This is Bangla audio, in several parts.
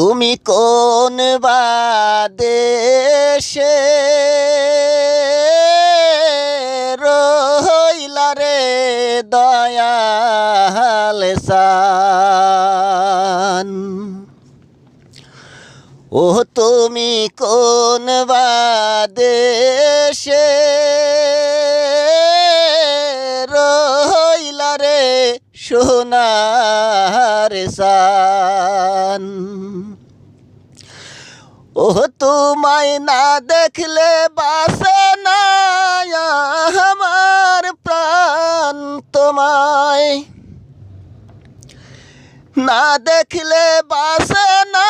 তুমি কোন বা দেশে রইলা রে দয়াল সান? ও তুমি কোন বা দেশে রইলা রে সান ও তোমায় না দেখলে বাসে না আমার প্রাণ তোমায়। না দেখলে বাসে না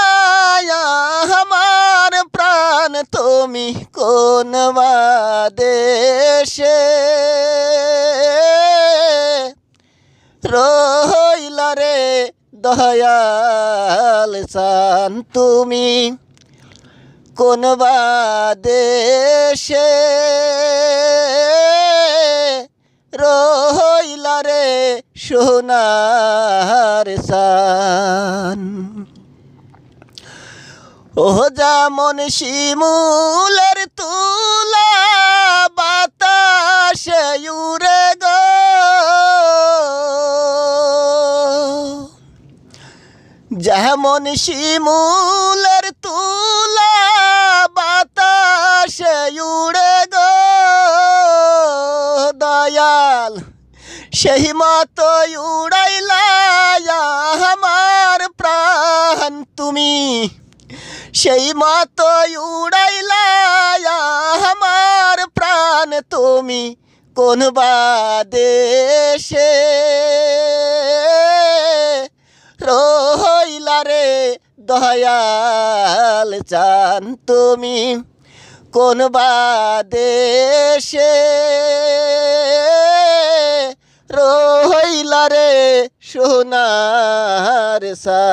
আমার প্রাণ তুমি কোন দেশে দয়াল সান তুমি। কোন দেশে রইলা রে সোনার সান ও যেমন শিমুলের তুলা যেমন শিমুলের তুলা বাতাসে উড়ে গো, দয়াল। সেই মতো উড়াইলা আমার প্রাণ তুমি। সেই মতো উড়াইলা আমার প্রাণ তুমি। কোন বা দেশে রইলা রে দয়াল চান তুমি। কোন বাদেশে রইলা রে সোনার সা